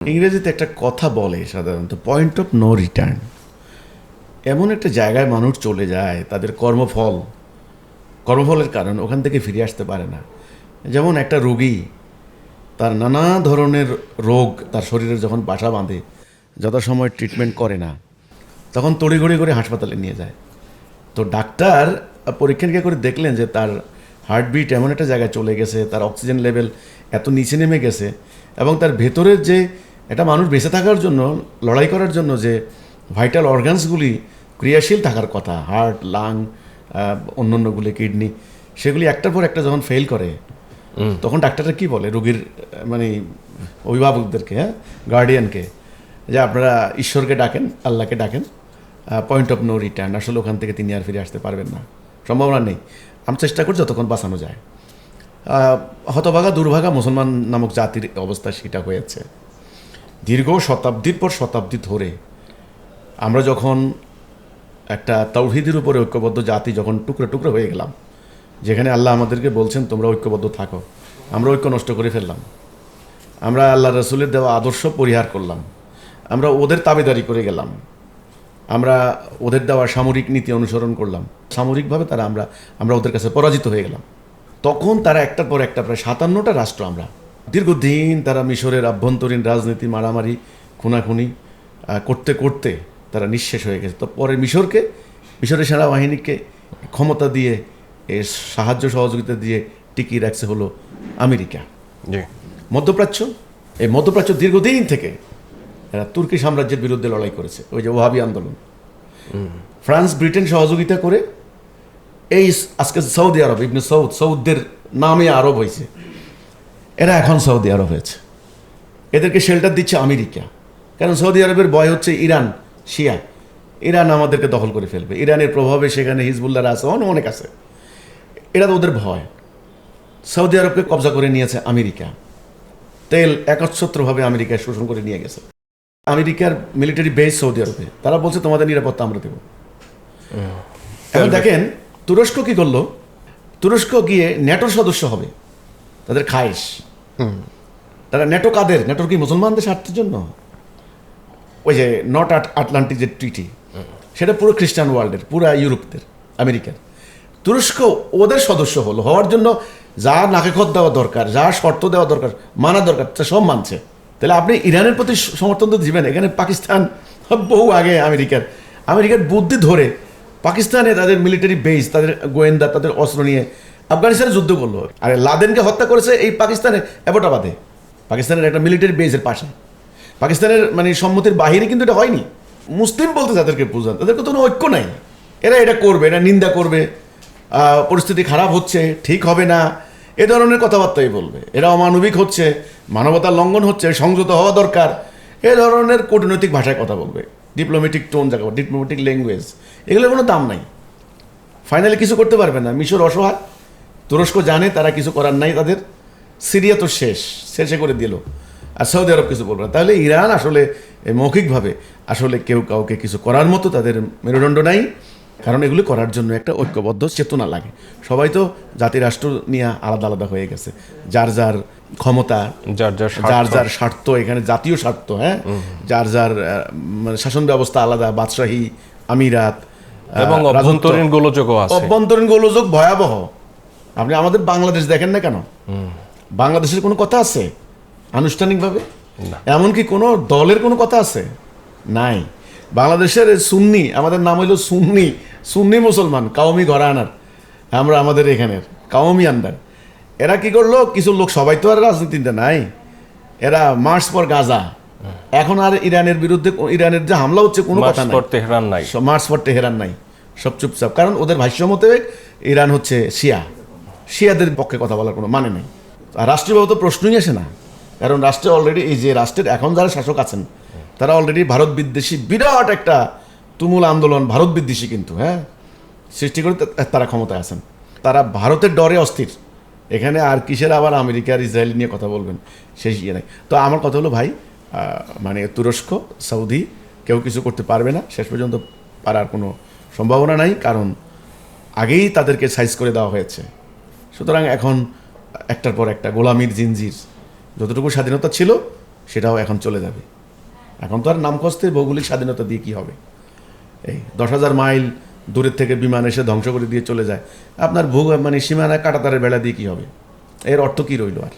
ইংরেজিতে একটা কথা বলে সাধারণত পয়েন্ট অফ নো রিটার্ন এমন একটা জায়গায় মানুষ চলে যায়, তাদের কর্মফল, কর্মফলের কারণ ওখান থেকে ফিরে আসতে পারে না। যেমন একটা রোগী, তার নানা ধরনের রোগ তার শরীরে যখন বাসা বাঁধে, যথাসময় ট্রিটমেন্ট করে না, তখন তড়িঘড়ি করে হাসপাতালে নিয়ে যায়। তো ডাক্তার পরীক্ষা নিরীক্ষা করে দেখলেন যে তার হার্টবিট এমন একটা জায়গায় চলে গেছে, তার অক্সিজেন লেভেল এত নিচে নেমে গেছে এবং তার ভেতরের যে একটা মানুষ বেঁচে থাকার জন্য লড়াই করার জন্য যে ভাইটাল অর্গানসগুলি ক্রিয়াশীল থাকার কথা হার্ট লাং অন্য অন্যান্যগুলি কিডনি সেগুলি একটার পর একটা যখন ফেল করে তখন ডাক্তাররা কি বলে রোগীর মানে অভিভাবকদেরকে হ্যাঁ গার্ডিয়ানকে যে আপনারা ঈশ্বরকে ডাকেন আল্লাহকে ডাকেন পয়েন্ট অফ নো রিটার্ন আসলে ওখান থেকে তিনি আর ফিরে আসতে পারবেন না সম্ভাবনা নেই। আমি চেষ্টা করি যতক্ষণ বাঁচানো যায়। হতভাগা দুর্ভাগা মুসলমান নামক জাতির অবস্থা সেটা হয়েছে। দীর্ঘ শতাব্দীর পর শতাব্দী ধরে আমরা যখন একটা তৌহিদের উপরে ঐক্যবদ্ধ জাতি যখন টুকরো টুকরো হয়ে গেলাম, যেখানে আল্লাহ আমাদেরকে বলছেন, তোমরা ঐক্যবদ্ধ থাকো। আমরা ঐক্য নষ্ট করে ফেললাম। আমরা আল্লাহ রসুলের দেওয়া আদর্শ পরিহার করলাম। আমরা ওদের তাবেদারি করে গেলাম। আমরা ওদের দেওয়া সামরিক নীতি অনুসরণ করলাম। সামরিকভাবে তারা আমরা আমরা ওদের কাছে পরাজিত হয়ে গেলাম। তখন তারা একটার পর একটা, প্রায় সাতান্নটা রাষ্ট্র আমরা দীর্ঘদিন তারা মিশরের আভ্যন্তরীণ রাজনীতি মারামারি খুনাখুনি করতে করতে তারা নিঃশেষ হয়ে গেছে। তো পরে মিশরকে মিশরের সেনাবাহিনীকে ক্ষমতা দিয়ে এর সাহায্য সহযোগিতা দিয়ে টিকিয়ে রাখছে হলো আমেরিকা। মধ্যপ্রাচ্য এই মধ্যপ্রাচ্য দীর্ঘদিন থেকে এরা তুর্কি সাম্রাজ্যের বিরুদ্ধে লড়াই করেছে ওই যে ওহাবি আন্দোলন। ফ্রান্স ব্রিটেন সহযোগিতা করে এই আজকে সৌদি আরব ইবনে সৌদ সৌদদের নামে আরব হয়েছে। এরা এখন সৌদি আরব হয়েছে। এদেরকে শেল্টার দিচ্ছে আমেরিকা। কারণ সৌদি আরবের বয় হচ্ছে ইরান শিয়া। ইরান আমাদেরকে দখল করে ফেলবে। ইরানের প্রভাবে সেখানে হিজবুল্লাহরা আছে অনেক অনেক আছে। এরা তো ওদের ভয়। সৌদি আরবকে কবজা করে নিয়েছে আমেরিকা। তেল একচ্ছত্রভাবে আমেরিকায় শোষণ করে নিয়ে গেছে। আমেরিকার মিলিটারি বেস সৌদি আরবে। তারা বলছে তোমাদের নিরাপত্তা আমরা দেব। এখন দেখেন তুরস্ক কি করল? তুরস্ক গিয়ে ন্যাটোর সদস্য হবে। তাদের খায়েশ। তারা ন্যাটো কাদের? ন্যাটোর কি মুসলমানদের স্বার্থের জন্য? ওই যে নট আট আটলান্টিক যে ট্রিটি সেটা পুরো খ্রিস্টান ওয়ার্ল্ডের পুরো ইউরোপদের, আমেরিকার। তুরস্ক ওদের সদস্য হলো, হওয়ার জন্য যা নাকেখত দেওয়া দরকার, যা শর্ত দেওয়া দরকার, মানা দরকার, তা সব মানছে। তাহলে আপনি ইরানের প্রতি সমর্থন তো দিবেন, এখানে পাকিস্তান বহু আগে আমেরিকার। আমেরিকার বুদ্ধি ধরে পাকিস্তানে তাদের মিলিটারি বেস তাদের গোয়েন্দা, তাদের অস্ত্র নিয়ে আফগানিস্তানে যুদ্ধ করল। আর লাদেনকে হত্যা করেছে এই পাকিস্তানে অ্যাবোটাবাদে পাকিস্তানের একটা মিলিটারি বেসের পাশে। পাকিস্তানের মানে সম্মতির বাহিরে কিন্তু এটা হয়নি। মুসলিম বলতে যাদেরকে বোঝান, তাদেরকে কোনো ঐক্য নাই। এরা এটা করবে, এরা নিন্দা করবে পরিস্থিতি খারাপ হচ্ছে, ঠিক হবে না, এ ধরনের কথাবার্তাই বলবে। এরা অমানবিক হচ্ছে মানবতার লঙ্ঘন হচ্ছে, সংযত হওয়া দরকার, এ ধরনের কূটনৈতিক ভাষায় কথা বলবে। ডিপ্লোমেটিক টোন যাকে ডিপ্লোমেটিক ল্যাঙ্গুয়েজ এগুলোর কোনো দাম নাই। ফাইনালি কিছু করতে পারবে না। মিশর অসহায় তুরস্ক জানে তারা কিছু করার নাই তাদের। সিরিয়া তো শেষ শেষে করে দিল। আর সৌদি আরব কিছু বলবে না। তাহলে ইরান আসলে মৌখিকভাবে আসলে কেউ কাউকে কিছু করার মতো তাদের মেরুদণ্ড নাই। কারণ এগুলি করার জন্য একটা ঐক্যবদ্ধ চেতনা লাগে। সবাই তো জাতি রাষ্ট্র নিয়ে আলাদা আলাদা হয়ে গেছে। যার যার ক্ষমতা যার যার। যার যার স্বার্থ এখানে জাতীয় স্বার্থ হ্যাঁ? যার যার মানে শাসন ব্যবস্থা আলাদা বাদশাহী আমিরাত এবং। অভ্যন্তরীণ গোলযোগও আছে। অভ্যন্তরীণ গোলযোগ ভয়াবহ। আপনি আমাদের বাংলাদেশ দেখেন না কেন? বাংলাদেশের কোনো কথা আছে? আনুষ্ঠানিকভাবে? এমনকি কোনো দলের কোনো কথা আছে? নাই। বাংলাদেশের সুন্নি আমাদের নাম হইল সুন্নি সুন্নি মুসলমান কাউমি ঘরানার আমরা আমাদের এখানের কাউমি আন্ডার এরা কি করল? কিছু লোক সবাই তো আর রাজনীতিতে নাই। এরা মার্চ পর গাজা। এখন আর ইরানের বিরুদ্ধে ইরানের যে হামলা হচ্ছে কোনো কথা নাই। তেহরান নাই। মার্চ পর তেহরান নাই। সব চুপচাপ। কারণ ওদের ভাষ্য মতে ইরান হচ্ছে শিয়া। শিয়াদের পক্ষে কথা বলার কোনো মানে নেই। আর রাষ্ট্রীয়ভাবে তো প্রশ্নই আসে না। কারণ রাষ্ট্রে অলরেডি এই যে রাষ্ট্রের এখন যারা শাসক আছেন, তারা অলরেডি ভারত বিদ্বেষী বিরাট একটা তুমুল আন্দোলন ভারত বিদ্বেষী কিন্তু হ্যাঁ? সৃষ্টি করে তারা ক্ষমতায় আছেন। তারা ভারতের ডরে অস্থির। এখানে আর কিসের আবার আমেরিকা আর ইসরায়েল নিয়ে কথা বলবেন? সেই ইয়ে নাই। তো আমার কথা হলো ভাই মানে তুরস্ক, সৌদি, কেউ কিছু করতে পারবে না। শেষ পর্যন্ত পারার কোনো সম্ভাবনা নাই। কারণ আগেই তাদেরকে সাইজ করে দেওয়া হয়েছে। সুতরাং এখন একটার পর একটা গোলামির জিনজির যতটুকু স্বাধীনতা ছিল, সেটাও এখন চলে যাবে। এখন তো আর নামকস্তে ভৌগোলিক স্বাধীনতা দিয়ে কি হবে? এই দশ হাজার মাইল দূরের থেকে বিমান এসে ধ্বংস করে দিয়ে চলে যায়। আপনার ভূ মানে সীমানায় কাটাতারের বেলা দিয়ে কী হবে? এর অর্থ কী রইল আর?